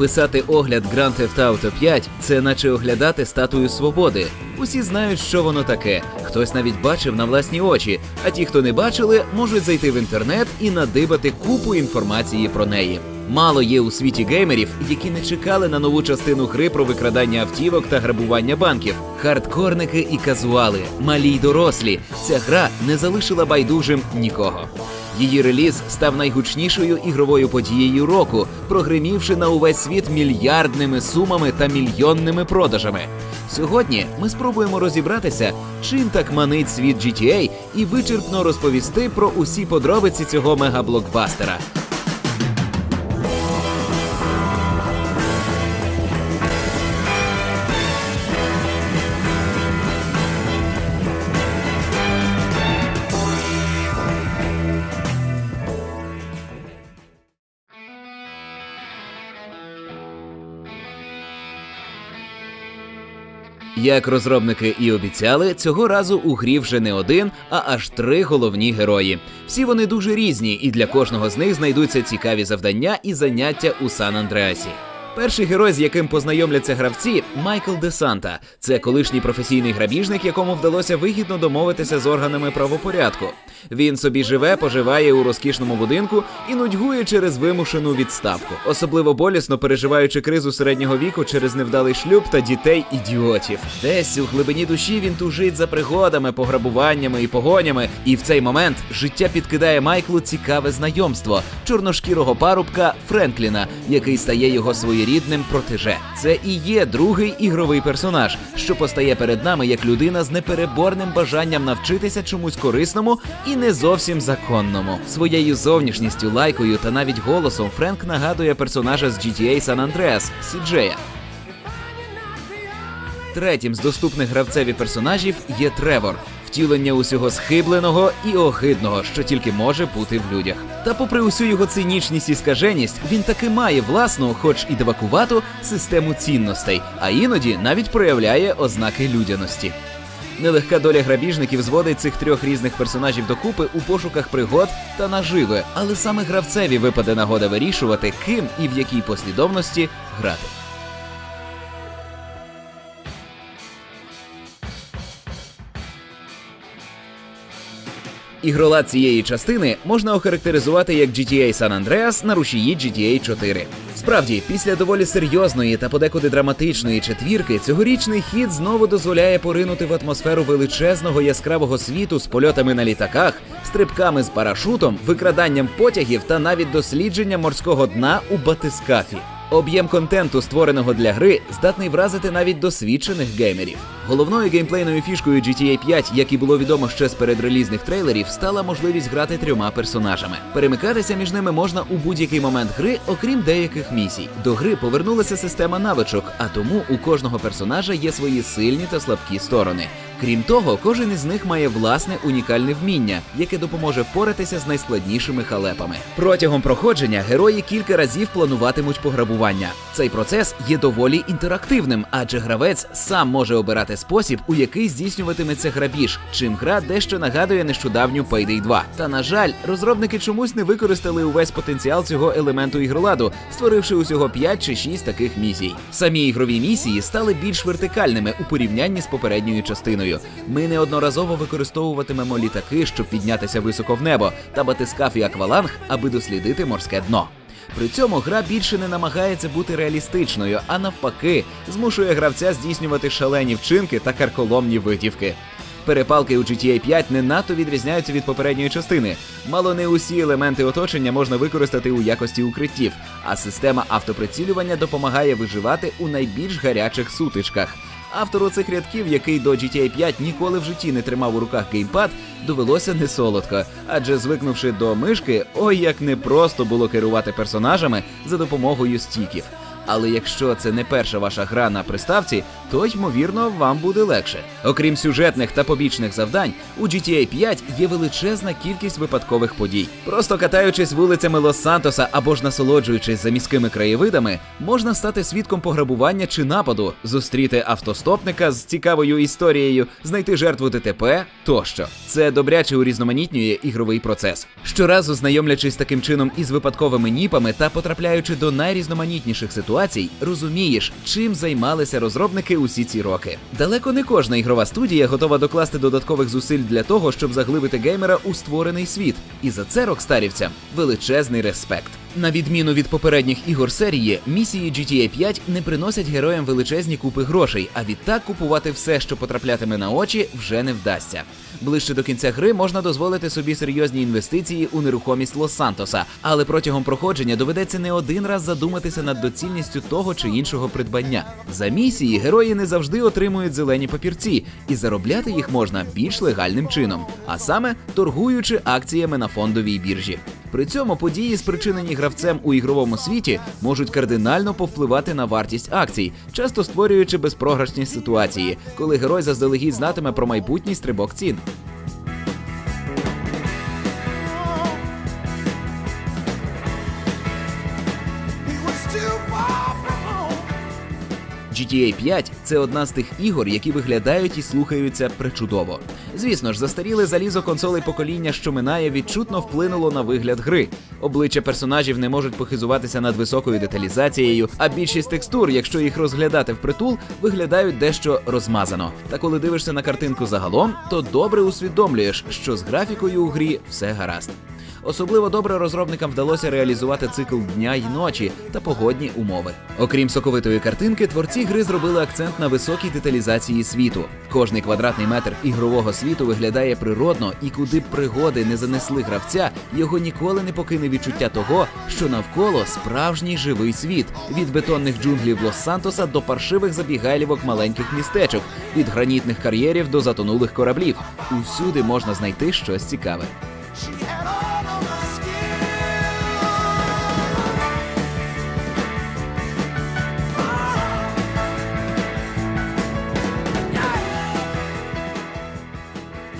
Писати огляд Grand Theft Auto 5 – це наче оглядати статую свободи. Усі знають, що воно таке. Хтось навіть бачив на власні очі. А ті, хто не бачили, можуть зайти в інтернет і надибати купу інформації про неї. Мало є у світі геймерів, які не чекали на нову частину гри про викрадання автівок та грабування банків. Хардкорники і казуали, малі й дорослі. Ця гра не залишила байдужим нікого. Її реліз став найгучнішою ігровою подією року, прогримівши на увесь світ мільярдними сумами та мільйонними продажами. Сьогодні ми спробуємо розібратися, чим так манить світ GTA і вичерпно розповісти про усі подробиці цього мегаблокбастера. Як розробники і обіцяли, цього разу у грі вже не один, а аж три головні герої. Всі вони дуже різні, і для кожного з них знайдуться цікаві завдання і заняття у Сан Андреасі. Перший герой, з яким познайомляться гравці, Майкл Де Санта. Це колишній професійний грабіжник, якому вдалося вигідно домовитися з органами правопорядку. Він собі живе, поживає у розкішному будинку і нудьгує через вимушену відставку, особливо болісно переживаючи кризу середнього віку через невдалий шлюб та дітей ідіотів. Десь у глибині душі він тужить за пригодами, пограбуваннями і погонями. І в цей момент життя підкидає Майклу цікаве знайомство чорношкірого парубка Френкліна, який стає його своєрідним протеже. Це і є другий ігровий персонаж, що постає перед нами як людина з непереборним бажанням навчитися чомусь корисному і не зовсім законному. Своєю зовнішністю, лайкою та навіть голосом Френк нагадує персонажа з GTA San Andreas – Сіджея. Третім з доступних гравцеві персонажів є Тревор. Втілення усього схибленого і огидного, що тільки може бути в людях. Та попри усю його цинічність і скаженість, він таки має власну, хоч і дивакувату, систему цінностей, а іноді навіть проявляє ознаки людяності. Нелегка доля грабіжників зводить цих трьох різних персонажів докупи у пошуках пригод та наживи, але саме гравцеві випаде нагода вирішувати, ким і в якій послідовності грати. Ігролад цієї частини можна охарактеризувати як GTA San Andreas на рушії GTA 4. Справді, після доволі серйозної та подекуди драматичної четвірки, цьогорічний хід знову дозволяє поринути в атмосферу величезного яскравого світу з польотами на літаках, стрибками з парашутом, викраданням потягів та навіть дослідженням морського дна у батискафі. Об'єм контенту, створеного для гри, здатний вразити навіть досвідчених геймерів. Головною геймплейною фішкою GTA 5, як і було відомо ще з передрелізних трейлерів, стала можливість грати трьома персонажами. Перемикатися між ними можна у будь-який момент гри, окрім деяких місій. До гри повернулася система навичок, а тому у кожного персонажа є свої сильні та слабкі сторони. Крім того, кожен із них має власне унікальне вміння, яке допоможе впоратися з найскладнішими халепами. Протягом проходження герої кілька разів плануватимуть пограбування. Цей процес є доволі інтерактивним, адже гравець сам може обирати спосіб, у який здійснюватиметься грабіж, чим гра дещо нагадує нещодавню Payday 2. Та на жаль, розробники чомусь не використали увесь потенціал цього елементу ігроладу, створивши усього 5 чи 6 таких місій. Самі ігрові місії стали більш вертикальними у порівнянні з попередньою частиною. Ми неодноразово використовуватимемо літаки, щоб піднятися високо в небо, та батискаф і акваланг, аби дослідити морське дно. При цьому гра більше не намагається бути реалістичною, а навпаки, змушує гравця здійснювати шалені вчинки та карколомні витівки. Перепалки у GTA 5 не надто відрізняються від попередньої частини. Мало не усі елементи оточення можна використати у якості укриттів, а система автоприцілювання допомагає виживати у найбільш гарячих сутичках. Автору цих рядків, який до GTA 5 ніколи в житті не тримав у руках геймпад, довелося не солодко, адже звикнувши до мишки, ой як непросто було керувати персонажами за допомогою стіків. Але якщо це не перша ваша гра на приставці, то ймовірно вам буде легше. Окрім сюжетних та побічних завдань, у GTA 5 є величезна кількість випадкових подій. Просто катаючись вулицями Лос-Сантоса або ж насолоджуючись за міськими краєвидами, можна стати свідком пограбування чи нападу, зустріти автостопника з цікавою історією, знайти жертву ДТП тощо. Це добряче урізноманітнює ігровий процес. Щоразу знайомлячись таким чином із випадковими ніпами та потрапляючи до найрізноманітніших ситуацій, ситуацій, розумієш, чим займалися розробники усі ці роки. Далеко не кожна ігрова студія готова докласти додаткових зусиль для того, щоб заглибити геймера у створений світ. І за це рокстарівцям величезний респект. На відміну від попередніх ігор серії, місії GTA 5 не приносять героям величезні купи грошей, а відтак купувати все, що потраплятиме на очі, вже не вдасться. Ближче до кінця гри можна дозволити собі серйозні інвестиції у нерухомість Лос-Сантоса, але протягом проходження доведеться не один раз задуматися над доцільністю того чи іншого придбання. За місії герої не завжди отримують зелені папірці, і заробляти їх можна більш легальним чином, а саме торгуючи акціями на фондовій біржі. При цьому події, спричинені гравцем у ігровому світі, можуть кардинально повпливати на вартість акцій, часто створюючи безпрограшні ситуації, коли герой заздалегідь знатиме про майбутній стрибок цін. GTA 5 – це одна з тих ігор, які виглядають і слухаються причудово. Звісно ж, застаріле залізо консолей покоління, що минає, відчутно вплинуло на вигляд гри. Обличчя персонажів не можуть похизуватися над високою деталізацією, а більшість текстур, якщо їх розглядати впритул, виглядають дещо розмазано. Та коли дивишся на картинку загалом, то добре усвідомлюєш, що з графікою у грі все гаразд. Особливо добре розробникам вдалося реалізувати цикл дня й ночі та погодні умови. Окрім соковитої картинки, творці гри зробили акцент на високій деталізації світу. Кожний квадратний метр ігрового світу виглядає природно, і куди б пригоди не занесли гравця, його ніколи не покине відчуття того, що навколо справжній живий світ від бетонних джунглів Лос-Сантоса до паршивих забігайлівок маленьких містечок, від гранітних кар'єрів до затонулих кораблів. Усюди можна знайти щось цікаве.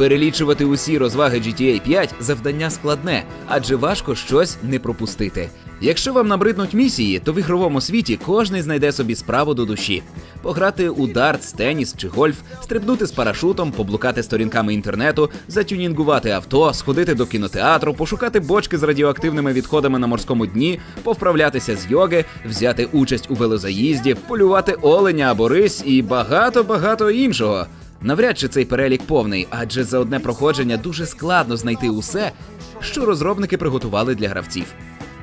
Перелічувати усі розваги GTA 5 завдання складне, адже важко щось не пропустити. Якщо вам набриднуть місії, то в ігровому світі кожний знайде собі справу до душі. Пограти у дартс, теніс чи гольф, стрибнути з парашутом, поблукати сторінками інтернету, затюнінгувати авто, сходити до кінотеатру, пошукати бочки з радіоактивними відходами на морському дні, повправлятися з йоги, взяти участь у велозаїзді, полювати оленя або рись і багато багато іншого. Навряд чи цей перелік повний, адже за одне проходження дуже складно знайти усе, що розробники приготували для гравців.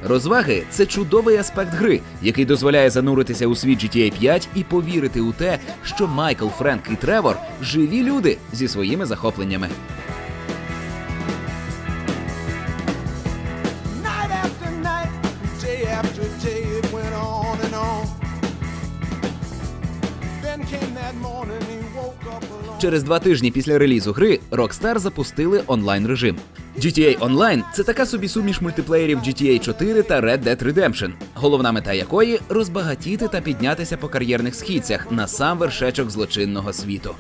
Розваги це чудовий аспект гри, який дозволяє зануритися у світ GTA 5 і повірити у те, що Майкл, Френк і Тревор живі люди зі своїми захопленнями. Через два тижні після релізу гри Rockstar запустили онлайн режим. GTA Online – це така собі суміш мультиплеєрів GTA 4 та Red Dead Redemption, головна мета якої розбагатіти та піднятися по кар'єрних східцях на сам вершечок злочинного світу.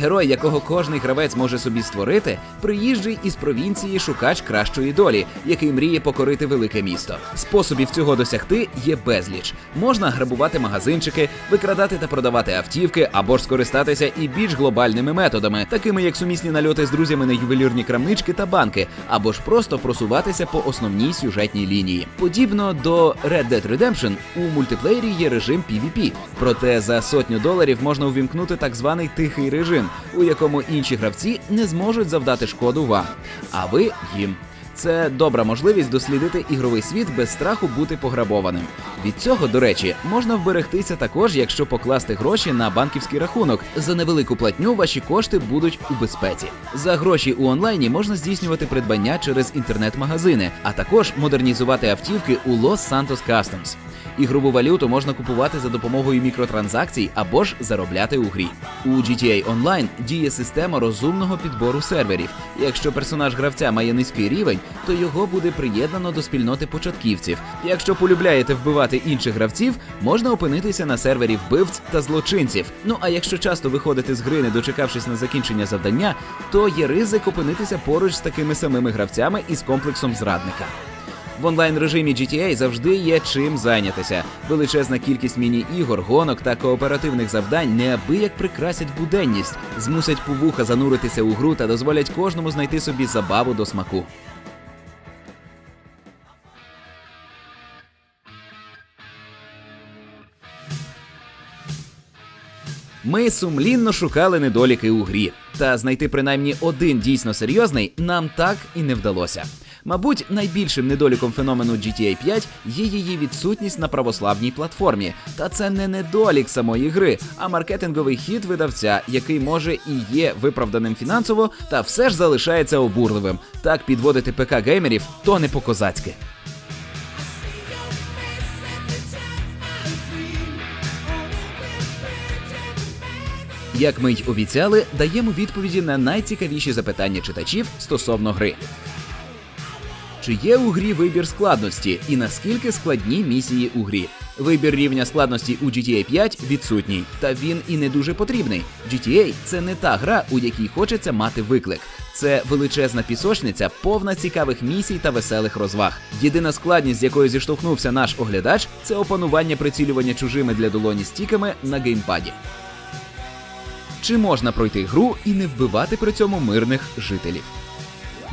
Герой, якого кожний гравець може собі створити, приїжджий із провінції шукач кращої долі, який мріє покорити велике місто. Способів цього досягти є безліч. Можна грабувати магазинчики, викрадати та продавати автівки, або ж скористатися і більш глобальними методами, такими як сумісні нальоти з друзями на ювелірні крамнички та банки, або ж просто просуватися по основній сюжетній лінії. Подібно до Red Dead Redemption, у мультиплеєрі є режим PvP, проте за сотню доларів можна увімкнути так званий тихий режим, у якому інші гравці не зможуть завдати шкоду вам, а ви їм. Це добра можливість дослідити ігровий світ без страху бути пограбованим. Від цього, до речі, можна вберегтися також, якщо покласти гроші на банківський рахунок. За невелику платню ваші кошти будуть у безпеці. За гроші у онлайні можна здійснювати придбання через інтернет-магазини, а також модернізувати автівки у Los Santos Customs. Ігрову валюту можна купувати за допомогою мікротранзакцій або ж заробляти у грі. У GTA Online діє система розумного підбору серверів. Якщо персонаж гравця має низький рівень, то його буде приєднано до спільноти початківців. Якщо полюбляєте вбивати інших гравців, можна опинитися на сервері вбивць та злочинців. Ну а якщо часто виходити з гри, не дочекавшись на закінчення завдання, то є ризик опинитися поруч з такими самими гравцями із комплексом зрадника. В онлайн режимі GTA завжди є чим зайнятися. Величезна кількість міні-ігор, гонок та кооперативних завдань неабияк прикрасять буденність, змусять повуха зануритися у гру та дозволять кожному знайти собі забаву до смаку. Ми сумлінно шукали недоліки у грі, та знайти принаймні один дійсно серйозний нам так і не вдалося. Мабуть, найбільшим недоліком феномену GTA 5 є її відсутність на православній платформі. Та це не недолік самої гри, а маркетинговий хід видавця, який може і є виправданим фінансово, та все ж залишається обурливим. Так підводити ПК геймерів то не по-козацьки. Як ми й обіцяли, даємо відповіді на найцікавіші запитання читачів стосовно гри. Чи є у грі вибір складності і наскільки складні місії у грі? Вибір рівня складності у GTA 5 відсутній, та він і не дуже потрібний. GTA – це не та гра, у якій хочеться мати виклик. Це величезна пісочниця, повна цікавих місій та веселих розваг. Єдина складність, з якою зіштовхнувся наш оглядач, це опанування прицілювання чужими для долоні стіками на геймпаді. Чи можна пройти гру і не вбивати при цьому мирних жителів?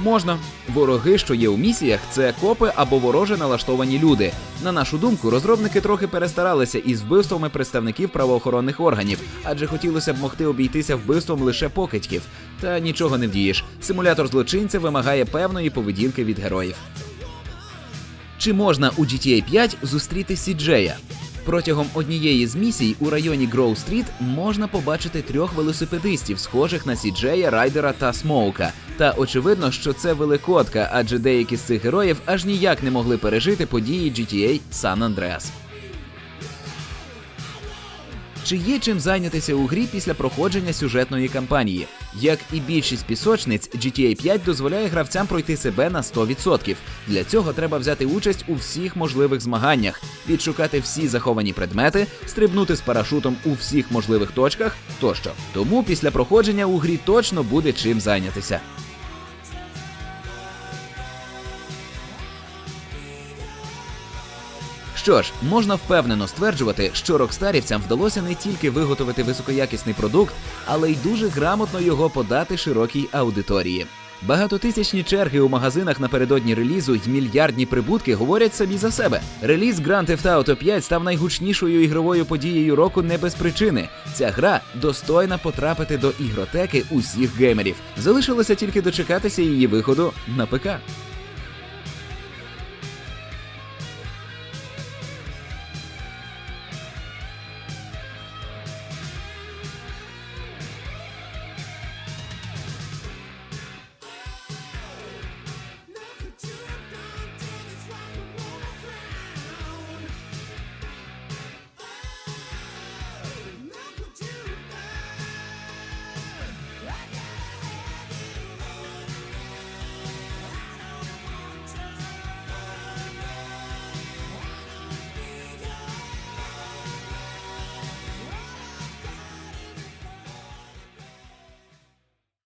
Можна. Вороги, що є у місіях, це копи або вороже налаштовані люди. На нашу думку, розробники трохи перестаралися із вбивствами представників правоохоронних органів, адже хотілося б могти обійтися вбивством лише покидьків. Та нічого не вдієш. Симулятор злочинця вимагає певної поведінки від героїв. Чи можна у GTA 5 зустріти Сіджея? Протягом однієї з місій у районі Гроу Стріт можна побачити трьох велосипедистів, схожих на Сіджея, Райдера та Смоука. Та очевидно, що це великодка, адже деякі з цих героїв аж ніяк не могли пережити події GTA San Andreas. Чи є чим зайнятися у грі після проходження сюжетної кампанії? Як і більшість пісочниць, GTA 5 дозволяє гравцям пройти себе на 100%. Для цього треба взяти участь у всіх можливих змаганнях, відшукати всі заховані предмети, стрибнути з парашутом у всіх можливих точках тощо. Тому після проходження у грі точно буде чим зайнятися. Що ж, можна впевнено стверджувати, що рокстарівцям вдалося не тільки виготовити високоякісний продукт, але й дуже грамотно його подати широкій аудиторії. Багатотисячні черги у магазинах напередодні релізу й мільярдні прибутки говорять самі за себе. Реліз Grand Theft Auto 5 став найгучнішою ігровою подією року не без причини. Ця гра достойна потрапити до ігротеки усіх геймерів. Залишилося тільки дочекатися її виходу на ПК.